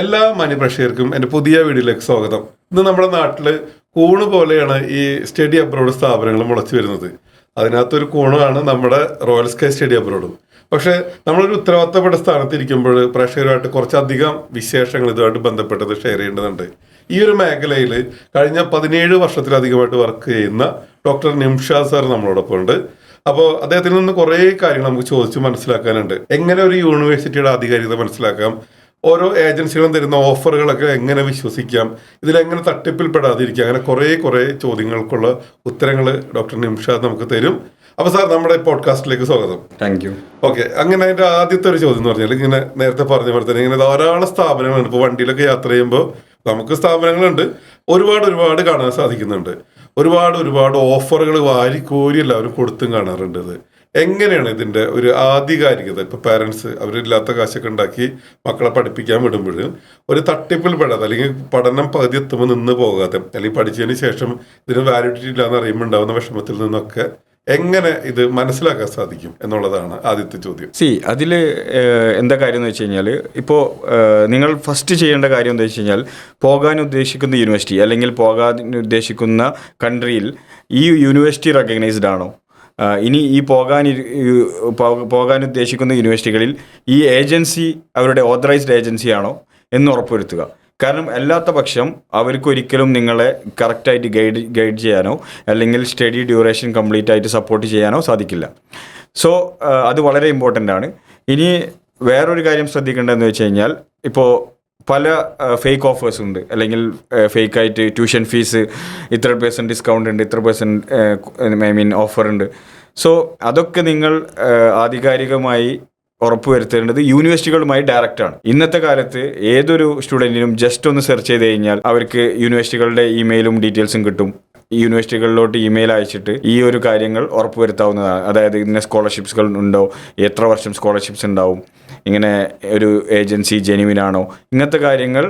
എല്ലാ മാന്യപ്രേക്ഷകർക്കും എന്റെ പുതിയ വീഡിയോയിലേക്ക് സ്വാഗതം. ഇന്ന് നമ്മുടെ നാട്ടിൽ കൂണ് പോലെയാണ് ഈ സ്റ്റഡി അബ്രോഡ് സ്ഥാപനങ്ങൾ മുളച്ചു വരുന്നത്. അതിനകത്തൊരു കൂണാണ് നമ്മുടെ റോയൽ സ്കൈ സ്റ്റഡി അബ്രോഡ്. പക്ഷെ നമ്മളൊരു ഉത്തരവാദിത്തപ്പെട്ട സ്ഥാനത്ത് ഇരിക്കുമ്പോൾ പ്രേക്ഷകരുമായിട്ട് കുറച്ചധികം വിശേഷങ്ങൾ ഇതുമായിട്ട് ബന്ധപ്പെട്ടത് ഷെയർ ചെയ്യേണ്ടതുണ്ട്. ഈ ഒരു മേഖലയിൽ കഴിഞ്ഞ പതിനേഴ് വർഷത്തിലധികമായിട്ട് വർക്ക് ചെയ്യുന്ന ഡോക്ടർ നിംഷ സാർ നമ്മളോടൊപ്പം ഉണ്ട്. അപ്പോൾ അദ്ദേഹത്തിൽ നിന്ന് കുറേ കാര്യങ്ങൾ നമുക്ക് ചോദിച്ച് മനസ്സിലാക്കാനുണ്ട്. എങ്ങനെ ഒരു യൂണിവേഴ്സിറ്റിയുടെ ആധികാരികത മനസ്സിലാക്കാം? ഓരോ ഏജൻസികളും തരുന്ന ഓഫറുകളൊക്കെ എങ്ങനെ വിശ്വസിക്കാം? ഇതിലെങ്ങനെ തട്ടിപ്പിൽ പെടാതിരിക്കാം അങ്ങനെ കുറേ കുറേ ചോദ്യങ്ങൾക്കുള്ള ഉത്തരങ്ങൾ ഡോക്ടർ നിംഷാദ് നമുക്ക് തരും. അപ്പോൾ സാർ നമ്മുടെ പോഡ്കാസ്റ്റിലേക്ക് സ്വാഗതം. താങ്ക് യു ഓക്കെ അങ്ങനെ അതിന്റെ ആദ്യത്തെ ഒരു ചോദ്യം എന്ന് പറഞ്ഞാൽ ഇങ്ങനെ നേരത്തെ പറഞ്ഞ പോലെ തന്നെ ഇങ്ങനെ ധാരാളം സ്ഥാപനങ്ങളുണ്ട്. ഇപ്പോൾ വണ്ടിയിലൊക്കെ യാത്ര ചെയ്യുമ്പോൾ നമുക്ക് സ്ഥാപനങ്ങളുണ്ട്. ഒരുപാട് ഒരുപാട് കാണാൻ സാധിക്കുന്നുണ്ട്. ഒരുപാട് ഒരുപാട് ഓഫറുകൾ വാരിക്കോരി എല്ലാവരും കൊടുത്തും കാണാറുണ്ട് ഇത്. എങ്ങനെയാണ് ഇതിന്റെ ഒരു ആധികാരികത? ഇപ്പൊ പാരന്റ്സ് അവരില്ലാത്ത കാശൊക്കെ ഉണ്ടാക്കി മക്കളെ പഠിപ്പിക്കാൻ വിടുമ്പോൾ ഒരു തട്ടിപ്പിൽ പെടാതെ അല്ലെങ്കിൽ പഠനം പകുതി എത്തുമ്പോൾ നിന്ന് പോകാതെ അല്ലെങ്കിൽ പഠിച്ചതിന് ശേഷം ഇതിന് വാലിഡിറ്റി ഇല്ലാന്ന് അറിയുമ്പോൾ ഉണ്ടാകുന്ന വിഷമത്തിൽ നിന്നൊക്കെ എങ്ങനെ ഇത് മനസ്സിലാക്കാൻ സാധിക്കും എന്നുള്ളതാണ് ആദ്യത്തെ ചോദ്യം. സി അതിൽ എന്താ കാര്യം എന്ന് വെച്ച് കഴിഞ്ഞാൽ ഇപ്പോൾ നിങ്ങൾ ഫസ്റ്റ് ചെയ്യേണ്ട കാര്യം എന്താ വെച്ച് കഴിഞ്ഞാൽ പോകാൻ ഉദ്ദേശിക്കുന്ന യൂണിവേഴ്സിറ്റി അല്ലെങ്കിൽ പോകാൻ ഉദ്ദേശിക്കുന്ന കൺട്രിയിൽ ഈ യൂണിവേഴ്സിറ്റി റെക്കഗ്നൈസ്ഡ് ആണോ? ഇനി ഈ പോകാൻ പോകാൻ ഉദ്ദേശിക്കുന്ന യൂണിവേഴ്സിറ്റികളിൽ ഈ ഏജൻസി അവരുടെ ഓതറൈസ്ഡ് ഏജൻസി ആണോ എന്ന് ഉറപ്പുവരുത്തുക. കാരണം അല്ലാത്ത പക്ഷം അവർക്ക് ഒരിക്കലും നിങ്ങളെ കറക്റ്റായിട്ട് ഗൈഡ് ഗൈഡ് ചെയ്യാനോ അല്ലെങ്കിൽ സ്റ്റഡി ഡ്യൂറേഷൻ കംപ്ലീറ്റ് ആയിട്ട് സപ്പോർട്ട് ചെയ്യാനോ സാധിക്കില്ല. സോ അത് വളരെ ഇമ്പോർട്ടന്റ് ആണ്. ഇനി വേറൊരു കാര്യം ശ്രദ്ധിക്കേണ്ടതെന്ന് വെച്ച് കഴിഞ്ഞാൽ ഇപ്പോൾ പല ഫേക്ക് ഓഫേഴ്സ് ഉണ്ട്. അല്ലെങ്കിൽ ഫേക്ക് ആയിട്ട് ട്യൂഷൻ ഫീസ് ഇത്ര പേഴ്സന്റ് ഡിസ്കൗണ്ട് ഉണ്ട് ഇത്ര പേഴ്സന്റ് ഐ മീൻ ഓഫർ ഉണ്ട്. സോ അതൊക്കെ നിങ്ങൾ ആധികാരികമായി ഉറപ്പുവരുത്തേണ്ടത് യൂണിവേഴ്സിറ്റികളുമായി ഡയറക്റ്റ് ആണ്. ഇന്നത്തെ കാലത്ത് ഏതൊരു സ്റ്റുഡന്റിനും ജസ്റ്റ് ഒന്ന് സെർച്ച് ചെയ്ത് കഴിഞ്ഞാൽ അവർക്ക് യൂണിവേഴ്സിറ്റികളുടെ ഇമെയിലും ഡീറ്റെയിൽസും കിട്ടും. യൂണിവേഴ്സിറ്റികളിലോട്ട് ഇമെയിൽ അയച്ചിട്ട് ഈ ഒരു കാര്യങ്ങൾ ഉറപ്പുവരുത്താവുന്നതാണ്. അതായത് ഇന്ന സ്കോളർഷിപ്സുകൾ ഉണ്ടോ? എത്ര വർഷം സ്കോളർഷിപ്സ് ഉണ്ടാവും? ഇങ്ങനെ ഒരു ഏജൻസി ജെനുവിൻ ആണോ ഇങ്ങനത്തെ കാര്യങ്ങൾ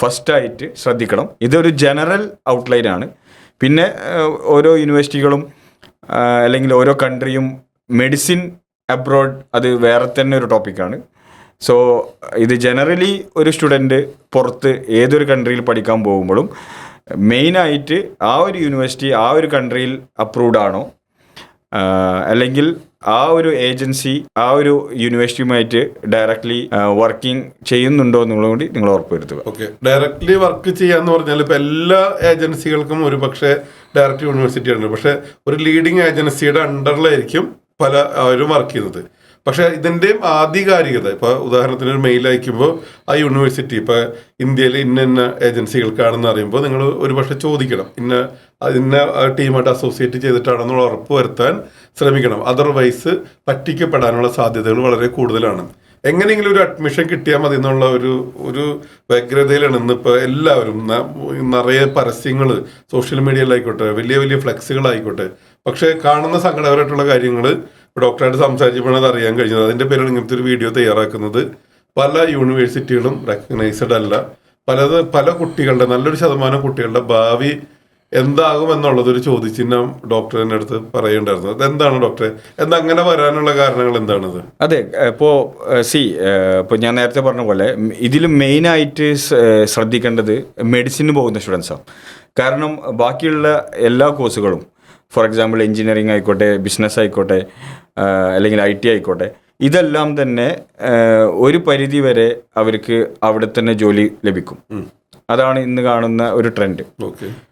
ഫസ്റ്റായിട്ട് ശ്രദ്ധിക്കണം. ഇതൊരു ജനറൽ ഔട്ട്ലൈൻ ആണ്. പിന്നെ ഓരോ യൂണിവേഴ്സിറ്റികളും അല്ലെങ്കിൽ ഓരോ കൺട്രിയും മെഡിസിൻ അബ്രോഡ് അത് വേറെ തന്നെ ഒരു ടോപ്പിക്കാണ് സോ ഇത് ജനറലി ഒരു സ്റ്റുഡന്റ് പുറത്ത് ഏതൊരു കൺട്രിയിൽ പഠിക്കാൻ പോകുമ്പോഴും മെയിനായിട്ട് ആ ഒരു യൂണിവേഴ്സിറ്റി ആ ഒരു കൺട്രിയിൽ അപ്രൂവ്ഡ് ആണോ? അല്ലെങ്കിൽ ആ ഒരു ഏജൻസി ആ ഒരു യൂണിവേഴ്സിറ്റിയുമായിട്ട് ഡയറക്ട്ലി വർക്കിംഗ് ചെയ്യുന്നുണ്ടോ എന്നുള്ളത് കൂടി നിങ്ങൾ ഉറപ്പുവരുത്തുക. ഓക്കെ ഡയറക്ട്ലി വർക്ക് ചെയ്യാന്ന് പറഞ്ഞാൽ ഇപ്പൊ എല്ലാ ഏജൻസികൾക്കും ഒരു പക്ഷേ ഡയറക്റ്റ് യൂണിവേഴ്സിറ്റി ഉണ്ട്. പക്ഷെ ഒരു ലീഡിങ് ഏജൻസിയുടെ അണ്ടറിലായിരിക്കും പല അവരും വർക്ക് ചെയ്യുന്നത്. പക്ഷെ ഇതിന്റെ ആധികാരികത ഇപ്പൊ ഉദാഹരണത്തിന് ഒരു മെയിൽ അയക്കുമ്പോൾ ആ യൂണിവേഴ്സിറ്റി ഇപ്പൊ ഇന്ത്യയിലെ ഇന്ന ഇന്ന ഏജൻസികൾക്കാണെന്ന് അറിയുമ്പോൾ നിങ്ങൾ ഒരു പക്ഷേ ചോദിക്കണം ഇന്ന ഇന്ന ടീമായിട്ട് അസോസിയേറ്റ് ചെയ്തിട്ടാണെന്നുള്ള ഉറപ്പ് വരുത്താൻ ശ്രമിക്കണം. അതർവൈസ് പറ്റിക്കപ്പെടാനുള്ള സാധ്യതകൾ വളരെ കൂടുതലാണ്. എങ്ങനെയെങ്കിലും ഒരു അഡ്മിഷൻ കിട്ടിയാൽ മതി എന്നുള്ള ഒരു ഒരു വ്യഗ്രതയിലാണ് ഇന്നിപ്പോൾ എല്ലാവരും. നിറയെ പരസ്യങ്ങൾ സോഷ്യൽ മീഡിയയിലായിക്കോട്ടെ വലിയ വലിയ ഫ്ലെക്സുകളായിക്കോട്ടെ പക്ഷേ കാണുന്ന സങ്കടകരമായിട്ടുള്ള കാര്യങ്ങൾ ഡോക്ടറായിട്ട് സംസാരിച്ചപ്പോഴാണ് അത് അറിയാൻ കഴിഞ്ഞത്. അതിന്റെ പേരാണ് ഇങ്ങനത്തെ ഒരു വീഡിയോ തയ്യാറാക്കുന്നത്. പല യൂണിവേഴ്സിറ്റികളും റെക്കഗ്നൈസ്ഡ് അല്ല. പലത് പല കുട്ടികളുടെ നല്ലൊരു ശതമാനം കുട്ടികളുടെ ഭാവി എന്താകും എന്നുള്ളതൊരു ചോദ്യചിഹ്നം ഡോക്ടറിന്റെ അടുത്ത് പറയുണ്ടായിരുന്നു അതെന്താണ് ഡോക്ടറെ? എന്താ അങ്ങനെ വരാനുള്ള കാരണങ്ങൾ എന്താണത്? അതെ ഇപ്പോൾ സി ഇപ്പോൾ ഞാൻ നേരത്തെ പറഞ്ഞ പോലെ ഇതിൽ മെയിനായിട്ട് ശ്രദ്ധിക്കേണ്ടത് മെഡിസിന് പോകുന്ന സ്റ്റുഡൻസാണ് കാരണം ബാക്കിയുള്ള എല്ലാ കോഴ്സുകളും ഫോർ എക്സാമ്പിൾ എഞ്ചിനീയറിംഗ് ആയിക്കോട്ടെ ബിസിനസ് ആയിക്കോട്ടെ അല്ലെങ്കിൽ ഐ ടി ആയിക്കോട്ടെ ഇതെല്ലാം തന്നെ ഒരു പരിധി വരെ അവർക്ക് അവിടെ തന്നെ ജോലി ലഭിക്കും. അതാണ് ഇന്ന് കാണുന്ന ഒരു ട്രെൻഡ്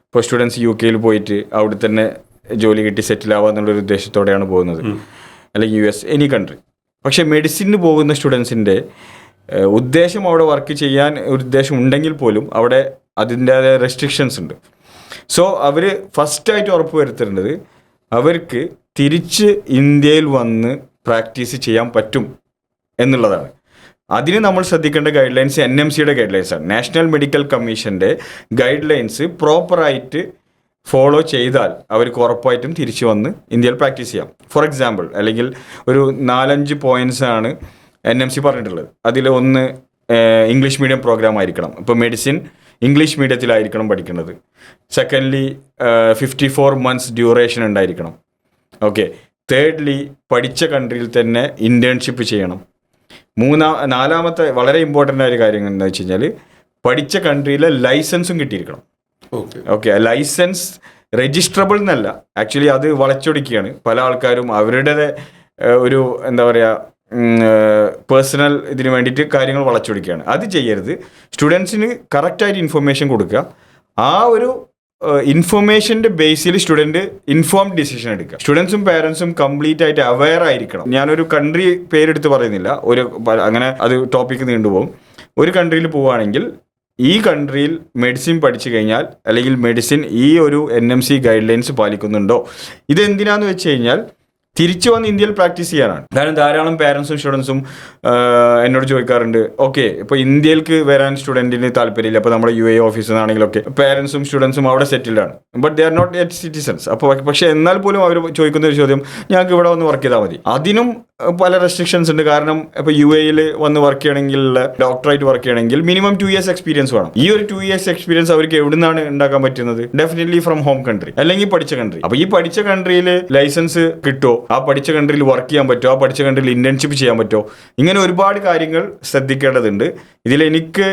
ഇപ്പോൾ സ്റ്റുഡൻസ് യു കെയിൽ പോയിട്ട് അവിടെ തന്നെ ജോലി കിട്ടി സെറ്റിൽ ആവുക എന്നുള്ളൊരു ഉദ്ദേശത്തോടെയാണ് പോകുന്നത്. അല്ലെങ്കിൽ യു എസ് എനി കൺട്രി പക്ഷേ മെഡിസിന് പോകുന്ന സ്റ്റുഡൻസിന്റെ ഉദ്ദേശം അവിടെ വർക്ക് ചെയ്യാൻ ഒരു ഉദ്ദേശം ഉണ്ടെങ്കിൽ പോലും അവിടെ അതിന്റെതായ റെസ്ട്രിക്ഷൻസ് ഉണ്ട്. സോ അവർ ഫസ്റ്റായിട്ട് ഉറപ്പ് വരുത്തേണ്ടത് അവർക്ക് തിരിച്ച് ഇന്ത്യയിൽ വന്ന് പ്രാക്ടീസ് ചെയ്യാൻ പറ്റും എന്നുള്ളതാണ്. അതിന് നമ്മൾ ശ്രദ്ധിക്കേണ്ട ഗൈഡ് ലൈൻസ് എൻ എം സിയുടെ ഗൈഡ് ലൈൻസ് ആണ്. നാഷണൽ മെഡിക്കൽ കമ്മീഷന്റെ ഗൈഡ് ലൈൻസ് പ്രോപ്പറായിട്ട് ഫോളോ ചെയ്താൽ അവർക്ക് ഉറപ്പായിട്ടും തിരിച്ചു വന്ന് ഇന്ത്യയിൽ പ്രാക്ടീസ് ചെയ്യാം. ഫോർ എക്സാമ്പിൾ അല്ലെങ്കിൽ ഒരു നാലഞ്ച് പോയിന്റ്സ് ആണ് എൻ എം സി പറഞ്ഞിട്ടുള്ളത്. അതിൽ ഒന്ന് ഇംഗ്ലീഷ് മീഡിയം പ്രോഗ്രാം ആയിരിക്കണം. ഇപ്പോൾ മെഡിസിൻ ഇംഗ്ലീഷ് മീഡിയത്തിലായിരിക്കണം പഠിക്കുന്നത്. Secondly fifty four months duration ഉണ്ടായിരിക്കണം. ഓക്കെ തേർഡ്ലി പഠിച്ച കൺട്രിയിൽ തന്നെ ഇന്റേൺഷിപ്പ് ചെയ്യണം. മൂന്നാ നാലാമത്തെ വളരെ ഇമ്പോർട്ടന്റ് ആയ ഒരു കാര്യം എന്താ വെച്ച് കഴിഞ്ഞാൽ പഠിച്ച കൺട്രിയിലെ ലൈസൻസും കിട്ടിയിരിക്കണം. ഓക്കെ ഓക്കെ ലൈസൻസ് രജിസ്ട്രബിൾ എന്നല്ല. ആക്ച്വലി അത് വളച്ചൊടിക്കുകയാണ്. പല ആൾക്കാരും അവരുടെ ഒരു എന്താ പറയുക പേഴ്സണൽ ഇതിന് വേണ്ടിയിട്ട് കാര്യങ്ങൾ വളച്ചൊടിക്കുകയാണ്. അത് ചെയ്യരുത്. സ്റ്റുഡൻസിന് കറക്റ്റായിട്ട് ഇൻഫർമേഷൻ കൊടുക്കുക. ആ ഒരു ഇൻഫർമേഷന്റെ ബേസിൽ സ്റ്റുഡന്റ് ഇൻഫോംഡ് ഡിസിഷൻ എടുക്കുക. സ്റ്റുഡൻസും പാരൻസും കംപ്ലീറ്റ് ആയിട്ട് അവെയർ ആയിരിക്കണം. ഞാനൊരു കൺട്രി പേരെടുത്ത് പറയുന്നില്ല. ഒരു അങ്ങനെ അത് ടോപ്പിക്ക് നീണ്ടുപോകും ഒരു കൺട്രിയിൽ പോവുകയാണെങ്കിൽ ഈ കൺട്രിയിൽ മെഡിസിൻ പഠിച്ചു കഴിഞ്ഞാൽ അല്ലെങ്കിൽ മെഡിസിൻ ഈ ഒരു N M C guidelines പാലിക്കുന്നുണ്ടോ? ഇതെന്തിനാന്ന് വെച്ച് കഴിഞ്ഞാൽ തിരിച്ചു വന്ന് ഇന്ത്യയിൽ പ്രാക്ടീസ് ചെയ്യാനാണ്. കാരണം ധാരാളം പാരൻസും സ്റ്റുഡൻസും എന്നോട് ചോദിക്കാറുണ്ട് ഓക്കെ ഇപ്പോൾ ഇന്ത്യയിലേക്ക് വരാൻ സ്റ്റുഡന്റിന് താല്പര്യമില്ല അപ്പോൾ നമ്മുടെ യു എ ഓഫീസിൽ നിന്നാണെങ്കിലൊക്കെ പാരൻസും സ്റ്റുഡൻസും അവിടെ സെറ്റിൽഡ് ആണ്. But they are not yet citizens അപ്പോൾ പക്ഷേ എന്നാൽ പോലും അവർ ചോദിക്കുന്ന ഒരു ചോദ്യം ഞങ്ങൾക്ക് ഇവിടെ വന്ന് വർക്ക് ചെയ്താൽ മതി. അതിനും പല റെസ്ട്രിക്ഷൻസ് ഉണ്ട്. കാരണം ഇപ്പോൾ യു എയിൽ വന്ന് വർക്ക് ചെയ്യണമെങ്കിൽ ഡോക്ടറായിട്ട് വർക്ക് ചെയ്യണമെങ്കിൽ മിനിമം ടു ഇയേഴ്സ് എക്സ്പീരിയൻസ് വേണം. ഈ ഒരു ടു ഇയേഴ്സ് എക്സ്പീരിയൻസ് അവർക്ക് എവിടെ നിന്നാണ് ഉണ്ടാക്കാൻ പറ്റുന്നത്? ഡെഫിനറ്റ്ലി ഫ്രം ഹോം കൺട്രി അല്ലെങ്കിൽ പഠിച്ച കൺട്രി അപ്പോൾ ഈ പഠിച്ച കൺട്രിയിൽ ലൈസൻസ് കിട്ടുമോ ആ പഠിച്ച കൺട്രിയിൽ വർക്ക് ചെയ്യാൻ പറ്റുമോ? ആ പഠിച്ച കൺട്രിയിൽ ഇന്റേൺഷിപ്പ് ചെയ്യാൻ പറ്റുമോ? ഇങ്ങനെ ഒരുപാട് കാര്യങ്ങൾ ശ്രദ്ധിക്കേണ്ടതുണ്ട്. ഇതിൽ എനിക്ക്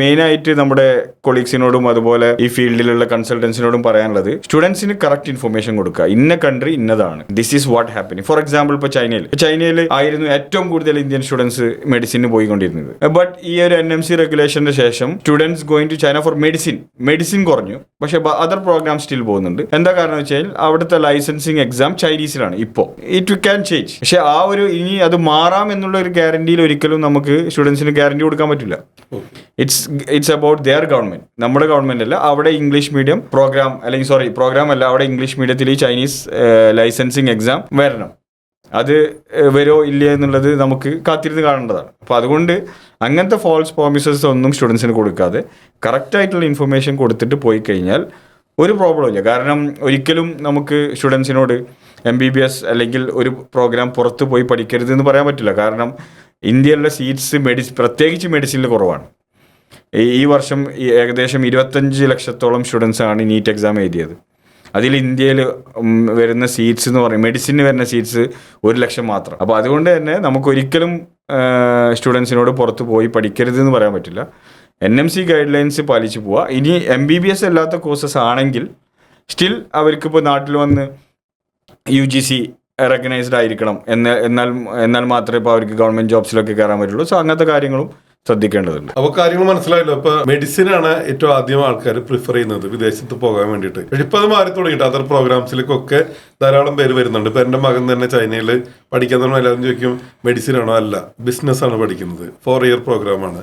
മെയിൻ ആയിട്ട് നമ്മുടെ കൊളീഗ്സിനോടും അതുപോലെ ഈ ഫീൽഡിലുള്ള കൺസൾട്ടൻസിനോടും പറയാനുള്ളത് സ്റ്റുഡൻസിന് കറക്റ്റ് ഇൻഫർമേഷൻ കൊടുക്കുക. ഇന്ന കൺട്രി ഇന്നതാണ്. This is what happening for example ഇപ്പോൾ ചൈനയിൽ. ചൈനയിൽ ആയിരുന്നു ഏറ്റവും കൂടുതൽ ഇന്ത്യൻ സ്റ്റുഡൻസ് മെഡിസിന് പോയിക്കൊണ്ടിരുന്നത്. ബട്ട് ഈ ഒരു എൻ എം സി റെഗുലേഷന്റെ ശേഷം students going to China for medicine medicine കുറഞ്ഞു. പക്ഷേ അതർ പ്രോഗ്രാം സ്റ്റിൽ പോകുന്നുണ്ട്. എന്താ കാരണം വെച്ചാൽ അവിടുത്തെ ലൈസൻസിങ് എക്സാം ചൈനീസിലാണ് ഇപ്പോൾ ഇറ്റ് ക്യാൻ ചേഞ്ച് പക്ഷെ ആ ഒരു ഇനി അത് മാറാം എന്നുള്ള ഒരു ഗ്യാരണ്ടിയിൽ ഒരിക്കലും നമുക്ക് സ്റ്റുഡൻസിന് ഗ്യാരണ്ടി കൊടുക്കാൻ it's it's about their government നമ്മുടെ ഗവൺമെന്റ് അല്ല അവിടെ ഇംഗ്ലീഷ് മീഡിയം പ്രോഗ്രാം അല്ലെങ്കിൽ സോറി പ്രോഗ്രാം അല്ല അവിടെ ഇംഗ്ലീഷ് മീഡിയത്തിൽ ഈ ചൈനീസ് ലൈസൻസിങ് എക്സാം വരണം. അത് വരോ ഇല്ല എന്നുള്ളത് നമുക്ക് കാത്തിരുന്ന് കാണേണ്ടതാണ്. അപ്പോൾ അതുകൊണ്ട് അങ്ങനത്തെ ഫോൾസ് പ്രോമിസസ് ഒന്നും സ്റ്റുഡൻസിന് കൊടുക്കാതെ കറക്റ്റായിട്ടുള്ള ഇൻഫർമേഷൻ കൊടുത്തിട്ട് പോയി കഴിഞ്ഞാൽ ഒരു പ്രോബ്ലം ഇല്ല. കാരണം ഒരിക്കലും നമുക്ക് സ്റ്റുഡൻസിനോട് എം ബി ബി എസ് അല്ലെങ്കിൽ ഒരു പ്രോഗ്രാം പുറത്ത് പോയി പഠിക്കരുത് എന്ന് പറയാൻ പറ്റില്ല. കാരണം ഇന്ത്യയിലെ സീറ്റ്സ് മെഡിസ് പ്രത്യേകിച്ച് മെഡിസിനിൽ കുറവാണ്. ഈ- വർഷം ഏകദേശം ഇരുപത്തഞ്ച് ലക്ഷത്തോളം സ്റ്റുഡൻസാണ് നീറ്റ് എക്സാം എഴുതിയത്. അതിൽ ഇന്ത്യയിൽ വരുന്ന സീറ്റ്സ് എന്ന് പറയും മെഡിസിന് വരുന്ന സീറ്റ്സ് ഒരു ലക്ഷം മാത്രം. അപ്പോൾ അതുകൊണ്ട് തന്നെ നമുക്ക് ഒരിക്കലും സ്റ്റുഡൻസിനോട് പുറത്ത് പോയി പഠിക്കരുത് എന്ന് പറയാൻ പറ്റില്ല. N M C guidelines പാലിച്ച് പോവുക ഇനി എം ബി ബി എസ് അല്ലാത്ത കോഴ്സസ് ആണെങ്കിൽ സ്റ്റിൽ അവർക്കിപ്പോൾ നാട്ടിൽ വന്ന് യു ജി സി റെക്കഗ്നൈസ്ഡ് ആയിരിക്കണം. എന്ന് എന്നാൽ എന്നാൽ മാത്രമേ ഇപ്പോൾ അവർക്ക് ഗവൺമെന്റ് ജോബ്സിലൊക്കെ കയറാൻ പറ്റുള്ളൂ. സോ അങ്ങനത്തെ കാര്യങ്ങളും ശ്രദ്ധിക്കേണ്ടതുണ്ട്. അപ്പോൾ കാര്യങ്ങൾ മനസ്സിലായല്ലോ. ഇപ്പൊ മെഡിസിൻ ആണ് ഏറ്റവും ആദ്യം ആൾക്കാർ പ്രിഫർ ചെയ്യുന്നത് വിദേശത്ത് പോകാൻ വേണ്ടിയിട്ട്. ഇപ്പൊ അത് മാറി തുടങ്ങിയിട്ട് അതർ പ്രോഗ്രാംസിലേക്കൊക്കെ ധാരാളം പേര് വരുന്നുണ്ട്. ഇപ്പൊ എന്റെ മകൻ തന്നെ ചൈനയിൽ പഠിക്കാൻ തുടങ്ങുമ്പോൾ എല്ലാവരും ചോദിക്കും മെഡിസിൻ ആണോ അല്ല? ബിസിനസ് ആണ് പഠിക്കുന്നത്. ഫോർ ഇയർ പ്രോഗ്രാമാണ്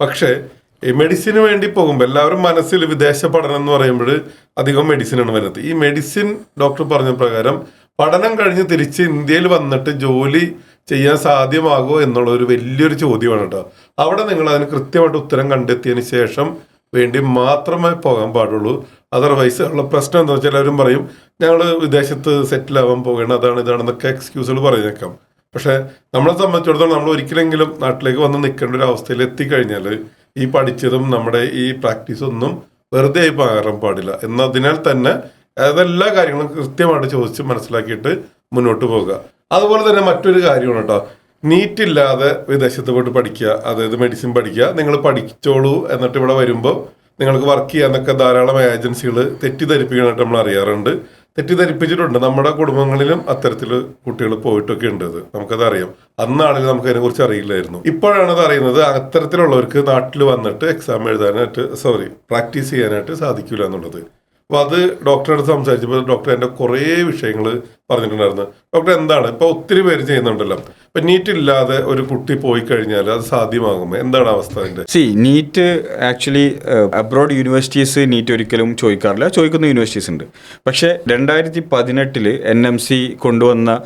പക്ഷേ ഈ മെഡിസിന് വേണ്ടി പോകുമ്പോൾ എല്ലാവരും മനസ്സിൽ വിദേശ പഠനം എന്ന് പറയുമ്പോൾ അധികം മെഡിസിൻ ആണ് വരുന്നത്. ഈ മെഡിസിൻ ഡോക്ടർ പറഞ്ഞ പ്രകാരം പഠനം കഴിഞ്ഞ് തിരിച്ച് ഇന്ത്യയിൽ വന്നിട്ട് ജോലി ചെയ്യാൻ സാധ്യമാകുമോ എന്നുള്ള ഒരു വലിയൊരു ചോദ്യമാണ് കേട്ടോ. അവിടെ നിങ്ങൾ അതിന് കൃത്യമായിട്ട് ഉത്തരം കണ്ടെത്തിയതിന് ശേഷം വേണ്ടി മാത്രമേ പോകാൻ പാടുള്ളൂ. അതർവൈസ് ഉള്ള പ്രശ്നം എന്താ വെച്ചാൽ എല്ലാവരും പറയും ഞങ്ങൾ വിദേശത്ത് സെറ്റിൽ ആവാൻ പോകണം അതാണ് ഇതാണെന്നൊക്കെ എക്സ്ക്യൂസുകൾ പറഞ്ഞേക്കാം. പക്ഷേ നമ്മളെ സംബന്ധിച്ചിടത്തോളം നമ്മൾ ഒരിക്കലെങ്കിലും നാട്ടിലേക്ക് വന്ന് നിൽക്കേണ്ട ഒരു അവസ്ഥയിൽ എത്തിക്കഴിഞ്ഞാൽ ഈ പഠിച്ചതും നമ്മുടെ ഈ പ്രാക്ടീസൊന്നും വെറുതെ ആയി മാറാൻ പാടില്ല. എന്നതിനാൽ തന്നെ അതെല്ലാ കാര്യങ്ങളും കൃത്യമായിട്ട് ചോദിച്ച് മനസ്സിലാക്കിയിട്ട് മുന്നോട്ട് പോകുക അതുപോലെ തന്നെ മറ്റൊരു കാര്യമാണ് കേട്ടോ. നീറ്റ് ഇല്ലാതെ വിദേശത്ത് പോയിട്ട് പഠിക്കുക അതായത് മെഡിസിൻ പഠിക്കുക നിങ്ങൾ പഠിച്ചോളൂ എന്നിട്ട് ഇവിടെ വരുമ്പോൾ നിങ്ങൾക്ക് വർക്ക് ചെയ്യാന്നൊക്കെ ധാരാളം ഏജൻസികൾ തെറ്റിദ്ധരിപ്പിക്കാനായിട്ട് നമ്മൾ അറിയാറുണ്ട്. തെറ്റിദ്ധരിപ്പിച്ചിട്ടുണ്ട്. നമ്മുടെ കുടുംബങ്ങളിലും അത്തരത്തിൽ കുട്ടികൾ പോയിട്ടൊക്കെ ഉണ്ട് അത്. നമുക്കത് അറിയാം. അന്നാണെങ്കിൽ നമുക്ക് അതിനെക്കുറിച്ച് അറിയില്ലായിരുന്നു. ഇപ്പോഴാണ് അത് അറിയുന്നത് അത്തരത്തിലുള്ളവർക്ക് നാട്ടിൽ വന്നിട്ട് എക്സാം എഴുതാനായിട്ട് സോറി പ്രാക്ടീസ് ചെയ്യാനായിട്ട് സാധിക്കില്ല എന്നുള്ളത്. അപ്പോൾ അത് ഡോക്ടറെ അടുത്ത് സംസാരിച്ചപ്പോൾ ഡോക്ടർ എന്റെ കുറേ വിഷയങ്ങൾ പറഞ്ഞിട്ടുണ്ടായിരുന്നു. ഡോക്ടർ എന്താണ്? ഇപ്പോൾ ഒത്തിരി പേര് ചെയ്യുന്നുണ്ടല്ലോ. ഇപ്പം നീറ്റ് ഇല്ലാതെ ഒരു കുട്ടി പോയി കഴിഞ്ഞാൽ അത് സാധ്യമാകും എന്താണ് അവസ്ഥ C NEET actually abroad universities NEET ഒരിക്കലും ചോദിക്കാറില്ല. ചോദിക്കുന്ന യൂണിവേഴ്സിറ്റീസ് ഉണ്ട്. പക്ഷേ രണ്ടായിരത്തി പതിനെട്ടിൽ എൻ എം സി കൊണ്ടുവന്ന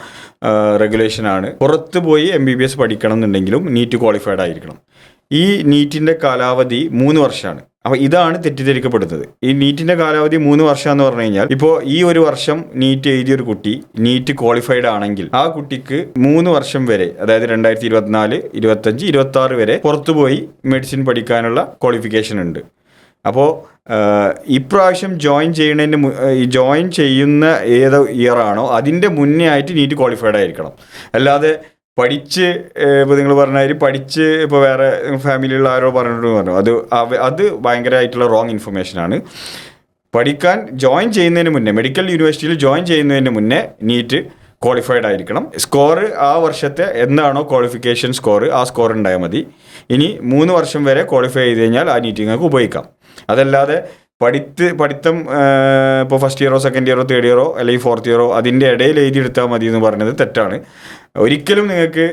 റെഗുലേഷനാണ് പുറത്ത് പോയി എം ബി ബി എസ് പഠിക്കണം എന്നുണ്ടെങ്കിലും നീറ്റ് ക്വാളിഫൈഡ് ആയിരിക്കണം. ഈ നീറ്റിന്റെ കാലാവധി മൂന്ന് വർഷമാണ്. അപ്പോൾ ഇതാണ് തെറ്റിദ്ധരിക്കപ്പെടുന്നത്. ഈ നീറ്റിന്റെ കാലാവധി മൂന്ന് വർഷം എന്ന് പറഞ്ഞു കഴിഞ്ഞാൽ ഇപ്പോ ഈ ഒരു വർഷം നീറ്റ് എഴുതിയ ഒരു കുട്ടി നീറ്റ് ക്വാളിഫൈഡ് ആണെങ്കിൽ ആ കുട്ടിക്ക് മൂന്ന് വർഷം വരെ അതായത് രണ്ടായിരത്തി ഇരുപത്തിനാല് ഇരുപത്തഞ്ച് ഇരുപത്തി ആറ് വരെ പുറത്തുപോയി മെഡിസിൻ പഠിക്കാനുള്ള ക്വാളിഫിക്കേഷൻ ഉണ്ട്. അപ്പോൾ ഇപ്രാവശ്യം ജോയിൻ ചെയ്യുന്നതിന് ജോയിൻ ചെയ്യുന്ന ഏത് ഇയർ ആണോ അതിന്റെ മുന്നേ ആയിട്ട് നീറ്റ് ക്വാളിഫൈഡ് ആയിരിക്കണം. അല്ലാതെ പഠിച്ച് ഇപ്പോൾ നിങ്ങൾ പറഞ്ഞ മാതിരി പഠിച്ച് ഇപ്പോൾ വേറെ ഫാമിലിയുള്ള ആരോ പറഞ്ഞിട്ട് പറഞ്ഞു. അത് അത് ഭയങ്കരമായിട്ടുള്ള റോങ് ഇൻഫർമേഷനാണ് പഠിക്കാൻ ജോയിൻ ചെയ്യുന്നതിന് മുന്നേ മെഡിക്കൽ യൂണിവേഴ്സിറ്റിയിൽ ജോയിൻ ചെയ്യുന്നതിന് മുന്നേ നീറ്റ് ക്വാളിഫൈഡ് ആയിരിക്കണം. സ്കോർ ആ വർഷത്തെ എന്താണോ ക്വാളിഫിക്കേഷൻ സ്കോർ ആ സ്കോർ ഉണ്ടായാൽ മതി. ഇനി മൂന്ന് വർഷം വരെ ക്വാളിഫൈ ചെയ്ത് കഴിഞ്ഞാൽ ആ നീറ്റ് നിങ്ങൾക്ക് ഉപയോഗിക്കാം. അതല്ലാതെ പഠിത്ത് പഠിത്തം ഇപ്പോൾ ഫസ്റ്റ് ഇയറോ സെക്കൻഡ് ഇയറോ തേർഡ് ഇയറോ അല്ലെങ്കിൽ ഫോർത്ത് ഇയറോ അതിന്റെ ഇടയിൽ എഴുതിയെടുത്താൽ മതി എന്ന് പറഞ്ഞത് തെറ്റാണ്. ഒരിക്കലും നിങ്ങൾക്ക്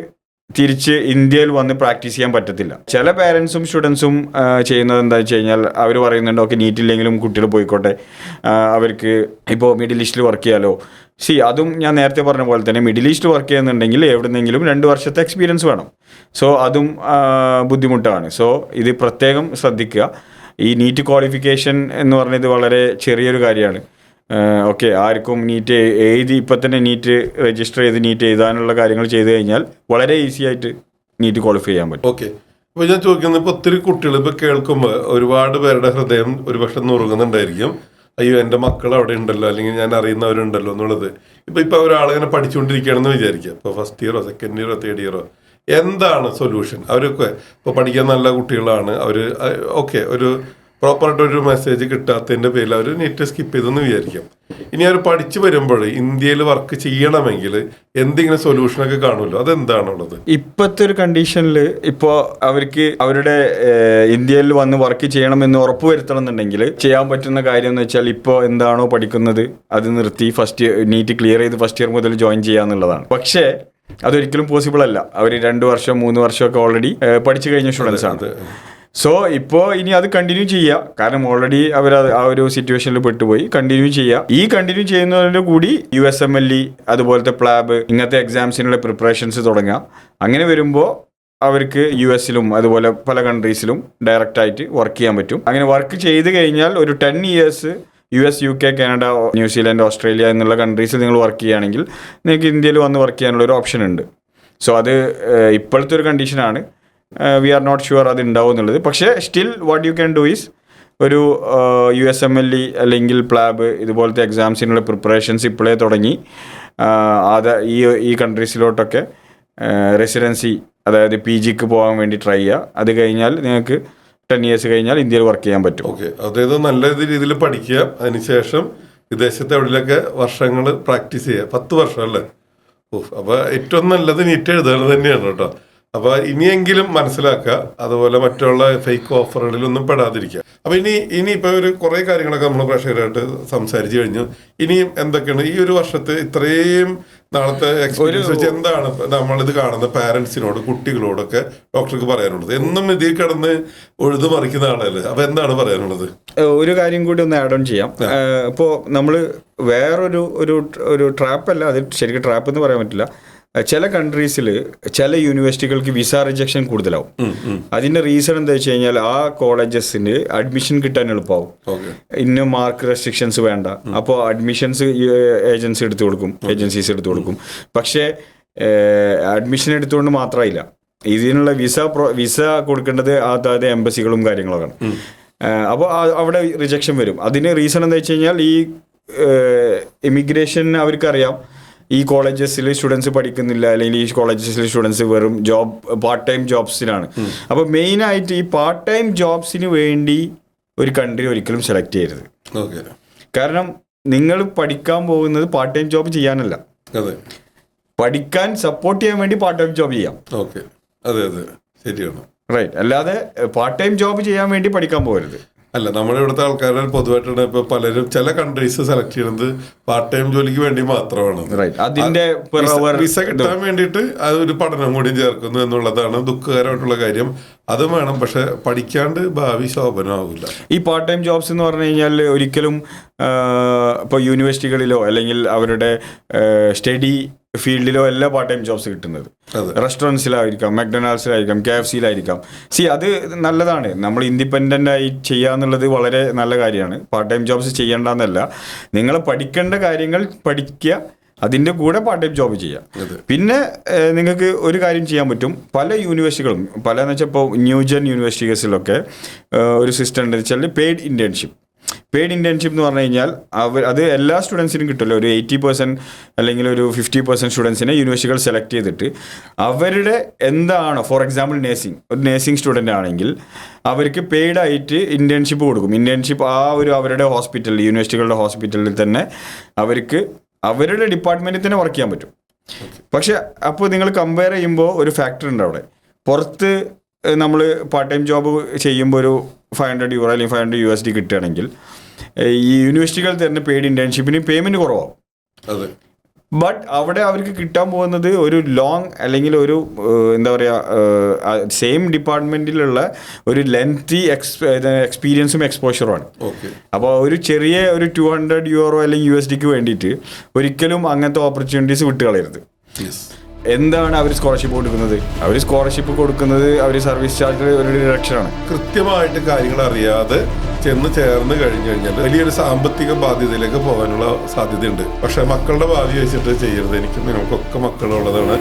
തിരിച്ച് ഇന്ത്യയിൽ വന്ന് പ്രാക്ടീസ് ചെയ്യാൻ പറ്റത്തില്ല. ചില പേരൻസും സ്റ്റുഡൻസും ചെയ്യുന്നത് എന്താ വെച്ച് കഴിഞ്ഞാൽ അവർ പറയുന്നുണ്ട് ഓക്കെ നീറ്റില്ലെങ്കിലും കുട്ടികൾ പോയിക്കോട്ടെ. അവർക്ക് ഇപ്പോൾ മിഡിൽ ഈസ്റ്റിൽ വർക്ക് ചെയ്യാലോ. സി അതും ഞാൻ നേരത്തെ പറഞ്ഞ പോലെ തന്നെ മിഡിൽ ഈസ്റ്റ് വർക്ക് ചെയ്യുന്നുണ്ടെങ്കിൽ എവിടെന്നെങ്കിലും രണ്ട് വർഷത്തെ എക്സ്പീരിയൻസ് വേണം. സോ അതും ബുദ്ധിമുട്ടാണ്. സോ ഇത് പ്രത്യേകം ശ്രദ്ധിക്കുക. ഈ നീറ്റ് ക്വാളിഫിക്കേഷൻ എന്ന് പറഞ്ഞത് വളരെ ചെറിയൊരു കാര്യമാണ്. ഓക്കെ ആർക്കും നീറ്റ് എഴുതി ഇപ്പം തന്നെ നീറ്റ് രജിസ്റ്റർ ചെയ്ത് നീറ്റ് എഴുതാനുള്ള കാര്യങ്ങൾ ചെയ്തു കഴിഞ്ഞാൽ വളരെ ഈസി ആയിട്ട് നീറ്റ് ക്വാളിഫൈ ചെയ്യാൻ പറ്റും. ഓക്കെ അപ്പൊ ഞാൻ ചോദിക്കുന്നത് ഇപ്പൊ ഒത്തിരി കുട്ടികൾ ഇപ്പൊ കേൾക്കുമ്പോൾ ഒരുപാട് പേരുടെ ഹൃദയം ഒരുപക്ഷെ നുറുങ്ങുന്നുണ്ടായിരിക്കും. അയ്യോ എന്റെ മക്കൾ അവിടെ ഉണ്ടല്ലോ അല്ലെങ്കിൽ ഞാൻ അറിയുന്നവരുണ്ടല്ലോ എന്നുള്ളത്. ഇപ്പൊ ഇപ്പൊ ഒരാളിങ്ങനെ പഠിച്ചുകൊണ്ടിരിക്കുകയാണെന്ന് വിചാരിക്കുക ഇപ്പൊ ഫസ്റ്റ് ഇയറോ സെക്കൻഡ് ഇയറോ തേർഡ് ഇയറോ എന്താണ് സൊല്യൂഷൻ അവരൊക്കെ ഇപ്പൊ പഠിക്കാൻ നല്ല കുട്ടികളാണ്. അവർ ഓക്കെ ഒരു പ്രോപ്പറായിട്ട് ഒരു മെസ്സേജ് കിട്ടാത്തതിന്റെ പേരിൽ അവർ നീറ്റ് സ്കിപ്പ് ചെയ്തെന്ന് വിചാരിക്കാം. ഇനി അവർ പഠിച്ചു വരുമ്പോൾ ഇന്ത്യയിൽ വർക്ക് ചെയ്യണമെങ്കിൽ എന്തെങ്കിലും സൊല്യൂഷനൊക്കെ കാണുമല്ലോ? അതെന്താണുള്ളത്? ഇപ്പോഴത്തെ ഒരു കണ്ടീഷനിൽ ഇപ്പോൾ അവർക്ക് അവരുടെ ഇന്ത്യയിൽ വന്ന് വർക്ക് ചെയ്യണമെന്ന് ഉറപ്പ് വരുത്തണം എന്നുണ്ടെങ്കിൽ ചെയ്യാൻ പറ്റുന്ന കാര്യം എന്ന് വെച്ചാൽ ഇപ്പോൾ എന്താണോ പഠിക്കുന്നത് അത് നിർത്തി ഫസ്റ്റ് നീറ്റ് ക്ലിയർ ചെയ്ത് ഫസ്റ്റ് ഇയർ മുതൽ ജോയിൻ ചെയ്യാന്നുള്ളതാണ്. പക്ഷേ അതൊരിക്കലും പോസിബിൾ അല്ല. അവർ രണ്ട് വർഷം മൂന്ന് വർഷമൊക്കെ ഓൾറെഡി പഠിച്ചു കഴിഞ്ഞ സ്റ്റുഡൻസ് ആണ്. സോ ഇപ്പോൾ ഇനി അത് കണ്ടിന്യൂ ചെയ്യുക കാരണം ഓൾറെഡി അവർ ആ ഒരു സിറ്റുവേഷനിൽ പെട്ടുപോയി. കണ്ടിന്യൂ ചെയ്യുക ഈ കണ്ടിന്യൂ ചെയ്യുന്നതിന്റെ കൂടി U S M L E അതുപോലത്തെ പ്ലാബ് ഇങ്ങനത്തെ എക്സാംസിനുള്ള പ്രിപ്പറേഷൻസ് തുടങ്ങുക അങ്ങനെ വരുമ്പോൾ അവർക്ക് യു എസിലും അതുപോലെ പല കൺട്രീസിലും ഡയറക്റ്റായിട്ട് വർക്ക് ചെയ്യാൻ പറ്റും. അങ്ങനെ വർക്ക് ചെയ്ത് കഴിഞ്ഞാൽ ഒരു ten years U S U K Canada New Zealand Australia എന്നുള്ള കൺട്രീസിൽ നിങ്ങൾ വർക്ക് ചെയ്യുകയാണെങ്കിൽ നിങ്ങൾക്ക് ഇന്ത്യയിൽ വന്ന് വർക്ക് ചെയ്യാനുള്ള ഒരു ഓപ്ഷൻ ഉണ്ട്. സോ അത് ഇപ്പോഴത്തെ ഒരു കണ്ടീഷനാണ് വി ആർ നോട്ട് ഷുവർ അത് ഉണ്ടാവും എന്നുള്ളത്. പക്ഷേ still what you can do is ഒരു U S M L E അല്ലെങ്കിൽ പ്ലാബ് ഇതുപോലത്തെ എക്സാംസിനുള്ള പ്രിപ്പറേഷൻസ് ഇപ്പോഴേ തുടങ്ങി. അത് ഈ ഈ കൺട്രീസിലോട്ടൊക്കെ റെസിഡൻസി അതായത് പി ജിക്ക് പോകാൻ വേണ്ടി ട്രൈ ചെയ്യുക. അത് കഴിഞ്ഞാൽ നിങ്ങൾക്ക് ടെൻ ഇയേഴ്സ് കഴിഞ്ഞാൽ ഇന്ത്യയിൽ വർക്ക് ചെയ്യാൻ പറ്റും. ഓക്കെ അതായത് നല്ല രീതിയിൽ പഠിക്കുക. അതിനുശേഷം വിദേശത്ത് എവിടെയൊക്കെ വർഷങ്ങൾ പ്രാക്ടീസ് ചെയ്യുക. പത്ത് വർഷം അല്ലേ? ഓ അപ്പൊ ഏറ്റവും നല്ലത് നീറ്റ് എഴുതുന്നത് തന്നെയാണ് കേട്ടോ. അപ്പൊ ഇനിയെങ്കിലും മനസ്സിലാക്കുക അതുപോലെ മറ്റുള്ള ഫേക്ക് ഓഫറുകളിലൊന്നും പെടാതിരിക്കുക. അപ്പൊ ഇനി ഇനി ഇപ്പൊ ഒരു കുറെ കാര്യങ്ങളൊക്കെ നമ്മൾ പ്രേക്ഷകരായിട്ട് സംസാരിച്ചു കഴിഞ്ഞു. ഇനിയും എന്തൊക്കെയാണ്? ഈ ഒരു വർഷത്തെ ഇത്രയും നാളത്തെ എക്സ്പീരിയൻസ് വെച്ച് എന്താണ് ഇത് കാണുന്ന പാരന്റ്സിനോട് കുട്ടികളോടൊക്കെ ഡോക്ടർക്ക് പറയാനുള്ളത്? എന്നും ഇതിൽ കിടന്ന് ഉഴുതു മറിക്കുന്ന ആളല്ലേ? അപ്പൊ എന്താണ് പറയാനുള്ളത്? ഒരു കാര്യം കൂടി ഒന്ന് ആഡ് ഓൺ ചെയ്യാം. ഇപ്പോ നമ്മൾ വേറൊരു ഒരു ഒരു ട്രാപ്പ് അല്ല അത് ശരിക്കും ട്രാപ്പ് എന്ന് പറയാൻ പറ്റില്ല. ചില കൺട്രീസിൽ ചില യൂണിവേഴ്സിറ്റികൾക്ക് വിസ റിജക്ഷൻ കൂടുതലാവും. അതിന്റെ റീസൺ എന്താ വെച്ച് കഴിഞ്ഞാൽ ആ കോളേജസിന് അഡ്മിഷൻ കിട്ടാൻ എളുപ്പമാവും ഇന്ന മാർക്ക് റെസ്ട്രിക്ഷൻസ് വേണ്ട. അപ്പോൾ അഡ്മിഷൻസ് ഏജൻസി എടുത്തു കൊടുക്കും. ഏജൻസീസ് എടുത്തു കൊടുക്കും. പക്ഷേ അഡ്മിഷൻ എടുത്തുകൊണ്ട് മാത്രമായില്ല. ഇതിനുള്ള വിസ വിസ കൊടുക്കേണ്ടത് അതായത് എംബസികളും കാര്യങ്ങളൊക്കെയാണ്. അപ്പോൾ അവിടെ റിജക്ഷൻ വരും. അതിന് റീസൺ എന്താ വെച്ച് കഴിഞ്ഞാൽ ഈ ഇമിഗ്രേഷൻ അവർക്കറിയാം ഈ കോളേജസിൽ സ്റ്റുഡൻസ് പഠിക്കുന്നില്ല അല്ലെങ്കിൽ ഈ കോളേജസിൽ സ്റ്റുഡൻസ് വെറും ജോബ് പാർട്ട് ടൈം ജോബ്സിലാണ് അപ്പോൾ മെയിനായിട്ട് ഈ പാർട്ട് ടൈം ജോബ്സിന് വേണ്ടി ഒരു കൺട്രി ഒരിക്കലും സെലക്ട് ചെയ്യരുത്. ഓക്കെ. കാരണം നിങ്ങൾ പഠിക്കാൻ പോകുന്നത് പാർട്ട് ടൈം ജോബ് ചെയ്യാനല്ല. അതെ. പഠിക്കാൻ സപ്പോർട്ട് ചെയ്യാൻ വേണ്ടി പാർട്ട് ടൈം ജോബ് ചെയ്യാം. ഓക്കെ. അതെ അതെ. ശരിയാണ്. റൈറ്റ് അല്ലാതെ പാർട്ട് ടൈം ജോബ് ചെയ്യാൻ വേണ്ടി പഠിക്കാൻ പോകരുത്. അല്ല നമ്മുടെ ഇവിടുത്തെ ആൾക്കാരെ പൊതുവായിട്ടാണ് ഇപ്പൊ പലരും ചില കൺട്രീസ് സെലക്ട് ചെയ്യുന്നത് പാർട്ട് ടൈം ജോലിക്ക് വേണ്ടി മാത്രമാണ്. അതിന്റെ വിസ- കിട്ടാൻ വേണ്ടിയിട്ട് അത് ഒരു പഠനം കൂടി ചേർക്കുന്നു എന്നുള്ളതാണ് ദുഃഖകരമായിട്ടുള്ള കാര്യം. അത് വേണം പക്ഷെ പഠിക്കാണ്ട് ഭാവി ശോഭനമാകില്ല ഈ പാർട്ട് ടൈം ജോബ്സ് എന്ന് പറഞ്ഞു കഴിഞ്ഞാൽ ഒരിക്കലും ഇപ്പോൾ യൂണിവേഴ്സിറ്റികളിലോ അല്ലെങ്കിൽ അവരുടെ സ്റ്റഡി ഫീൽഡിലോ എല്ലാ പാർട്ട് ടൈം ജോബ്സ് കിട്ടുന്നത്. റെസ്റ്റോറൻസിലായിരിക്കാം റെസ്റ്റോറന്റ്സിലായിരിക്കാം മക്ഡൊണാൾഡ്സിലായിരിക്കാം കെ എഫ് സിയിലായിരിക്കാം സി അത് നല്ലതാണ്. നമ്മൾ ഇൻഡിപെൻഡന്റ് ആയി ചെയ്യുക എന്നുള്ളത് വളരെ നല്ല കാര്യമാണ്. പാർട്ട് ടൈം ജോബ്സ് ചെയ്യേണ്ടെന്നല്ല. നിങ്ങൾ പഠിക്കേണ്ട കാര്യങ്ങൾ പഠിക്കുക അതിന്റെ കൂടെ പാർട്ട് ടൈം ജോബ് ചെയ്യാം പിന്നെ നിങ്ങൾക്ക് ഒരു കാര്യം ചെയ്യാൻ പറ്റും. പല യൂണിവേഴ്സിറ്റികളും പല എന്ന് വെച്ചാൽ ഇപ്പോൾ ന്യൂജൻ യൂണിവേഴ്സിറ്റീസിലൊക്കെ ഒരു സിസ്റ്റം ഉണ്ടെന്ന് വെച്ചാൽ പെയ്ഡ് ഇന്റേൺഷിപ്പ് പെയ്ഡ് ഇന്റേൺഷിപ്പ് എന്ന് പറഞ്ഞു കഴിഞ്ഞാൽ അവർ അത് എല്ലാ സ്റ്റുഡൻസിനും കിട്ടുമല്ലോ. ഒരു എയ്റ്റി പെർസെന്റ് അല്ലെങ്കിൽ ഒരു ഫിഫ്റ്റി പെർസെന്റ് സ്റ്റുഡൻസിനെ യൂണിവേഴ്സിറ്റികൾ സെലക്ട് ചെയ്തിട്ട് അവരുടെ എന്താണോ ഫോർ എക്സാമ്പിൾ നേഴ്സിംഗ് ഒരു നേഴ്സിംഗ് സ്റ്റുഡന്റ് ആണെങ്കിൽ അവർക്ക് പെയ്ഡ് ആയിട്ട് ഇന്റേൺഷിപ്പ് കൊടുക്കും. ഇന്റേൺഷിപ്പ് ആ ഒരു അവരുടെ ഹോസ്പിറ്റലിൽ യൂണിവേഴ്സിറ്റികളുടെ ഹോസ്പിറ്റലിൽ തന്നെ അവർക്ക് അവരുടെ ഡിപ്പാർട്ട്മെന്റിൽ തന്നെ വർക്ക് ചെയ്യാൻ പറ്റും. പക്ഷെ അപ്പോൾ നിങ്ങൾ കമ്പയർ ചെയ്യുമ്പോൾ ഒരു ഫാക്ടർ ഉണ്ട് അവിടെ. പുറത്ത് നമ്മൾ പാർട്ട് ടൈം ജോബ് ചെയ്യുമ്പോൾ ഒരു ഫൈവ് ഹൺഡ്രഡ് യൂറോ അല്ലെങ്കിൽ five hundred U S D കിട്ടുകയാണെങ്കിൽ ഈ യൂണിവേഴ്സിറ്റികൾ തരുന്ന പെയ്ഡ് ഇന്റേൺഷിപ്പിന് പേയ്മെന്റ് കുറവാകും അതെ. ബട്ട് അവിടെ അവർക്ക് കിട്ടാൻ പോകുന്നത് ഒരു ലോങ് അല്ലെങ്കിൽ ഒരു എന്താ പറയുക സെയിം ഡിപ്പാർട്ട്മെന്റിലുള്ള ഒരു ലെങ്തി എക്സ് എക്സ്പീരിയൻസും എക്സ്പോഷറുമാണ് ഓക്കെ അപ്പോൾ ഒരു ചെറിയ ഒരു ടു ഹൺഡ്രഡ് യൂറോ അല്ലെങ്കിൽ യു എസ് ഡിക്ക് വേണ്ടിയിട്ട് ഒരിക്കലും അങ്ങനത്തെ ഓപ്പർച്യൂണിറ്റീസ് വിട്ടുകളയരുത്. എന്താണ് അവർ സ്കോളർഷിപ്പ് കൊടുക്കുന്നത്? അവർ സ്കോളർഷിപ്പ് കൊടുക്കുന്നത് അവർ സർവീസ് ചാർജ് ഒരു ഡിഡക്ഷനാണ് കൃത്യമായിട്ട് കാര്യങ്ങൾ അറിയാതെ ചെന്ന് ചേർന്ന് കഴിഞ്ഞു കഴിഞ്ഞാൽ വലിയൊരു സാമ്പത്തിക ബാധ്യതയിലേക്ക് പോകാനുള്ള സാധ്യതയുണ്ട്. പക്ഷെ മക്കളുടെ ഭാവി വെച്ചിട്ട് ചെയ്യരുത്. എനിക്ക് നമുക്കൊക്കെ മക്കളുള്ളതാണ്.